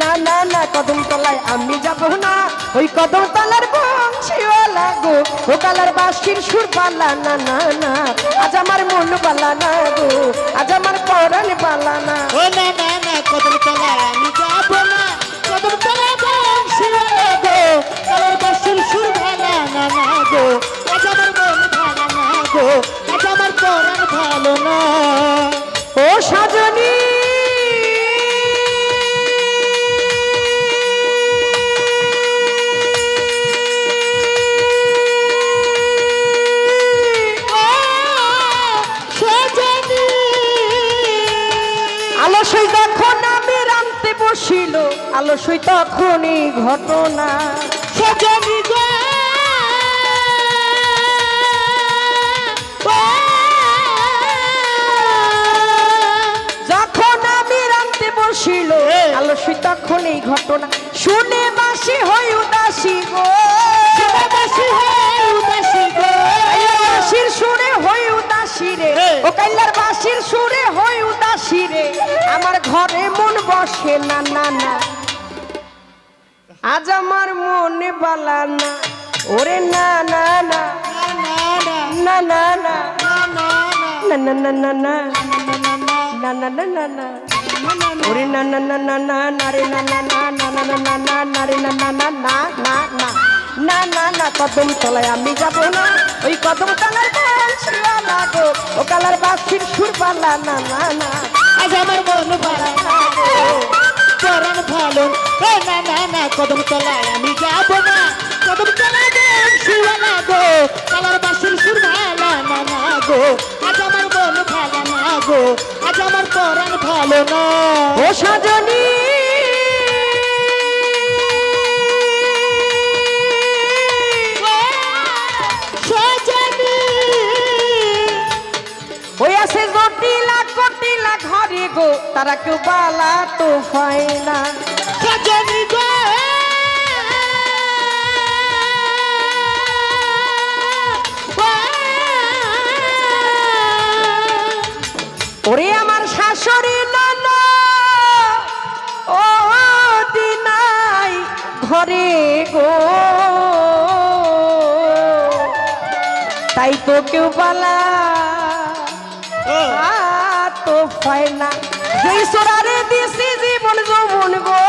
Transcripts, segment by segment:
না না না কদম তলায় আমি যাব না। ওই কদম তলার বংশীওয়ালা গো ও কালার বাসির সুর পালা না না না। আজ আমার মন পালা না গো আজ আমার পরাণ পালা না। ও না না না কদম তলায় আমি যাব না। কদম তলায় বংশীওয়ালা গো কালার বাসুর সুর ভালা না না গো। আজ আমার মন ভালো না গো আজ আমার পরাণ ভালো না। ও সাজনী আলসই তখনই ঘটনা। সজনী যখন আমি রামতে বসিল আলসই তখনই ঘটনা। শুনে বাসি হই উদাসী গো। উদাসী উদাসী গো। বাসির সুরে হই উদাসী রে। ও কাইলার আজ আমার মনে বালা না ওরে না না না না না না না না না না না না না না না না ওরে না না না না না না রে না না না না না না না না না রে না না না না না না না না না কদম তলায় আমি যাব না ওই কদম তলার বাঁশিওয়ালা গো ও কালার বাসির সুর না না না আজ আমার মন ভালো না গো পরাণ ভালো এ না না না কদম তলায় আমি যাব না। কদম তলায় বংশীওয়ালা গো। কালার বাসুর সুর ভালো না না গো। আজ আমার মন ভালো না গো। আজ আমার পরাণ ভালো না। ও সাজনী! ওই আছে জটিলা গো তারা কেউ বালা তো হয় না। সজনী গো ওরে আমার শাশুড়ি নানা ও দিনাই ঘরে গো। তাই তো কেউ বালা আ, তো পায় না যেই সোরারে দিছি জীবন যৌবন গো।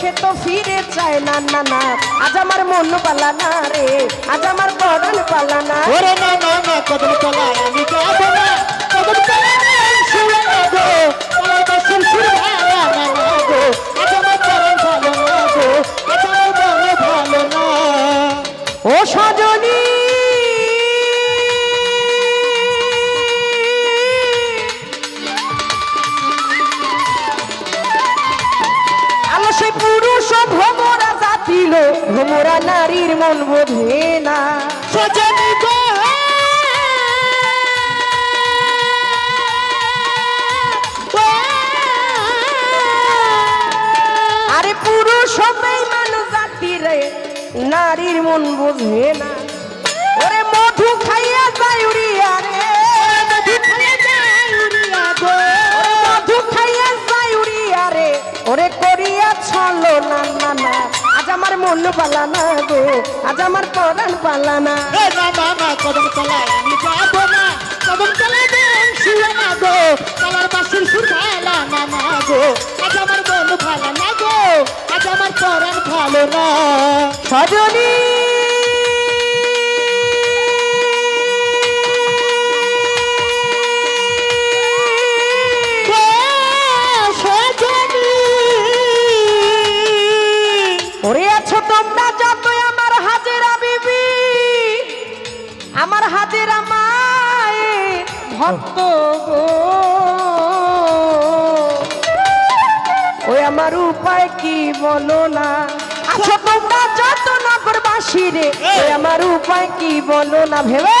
সে তো ফিরে চায় না না না। আজ আমার মন পালা না রে। আজ আমার বরণ পালা না। ওরে না না না কদম তলায় আমি যাব না নারীর মন বোঝে না। সজনী আরে পুরুষ হবেই মানুষ জাতি রে নারীর মন বোঝে না। আমার মন পালা না গো আজ আমার পরাণ পালা না এ না না না কদম তলায় আমি যাব না। কদম তলায় দেন শুয়ে না গো কালার বাসুর সুর ভালো না না গো। আজ আমার মন ভালো না গো আজ আমার পরাণ ভালো না। সজনী ভক্ত গো ওই আমার উপায় কি বলো না? আচ্ছা তোমরা যত নগরবাসী রে। ওই আমার উপায় কি বলো না? ভেবে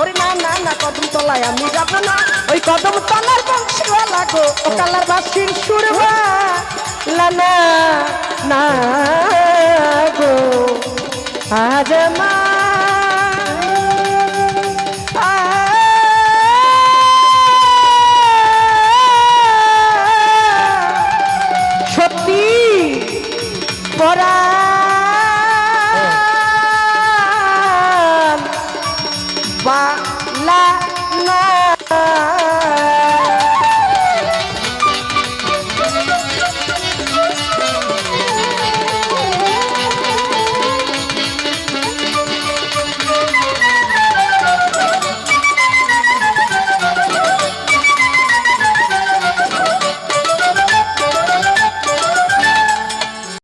ওরে না না না, কদম তলায় আমি যাব না। ওই কদম তলার বংশীওয়ালা গো, ও কালার বাসির সুরবা লানা না গো, আজ মা la la. la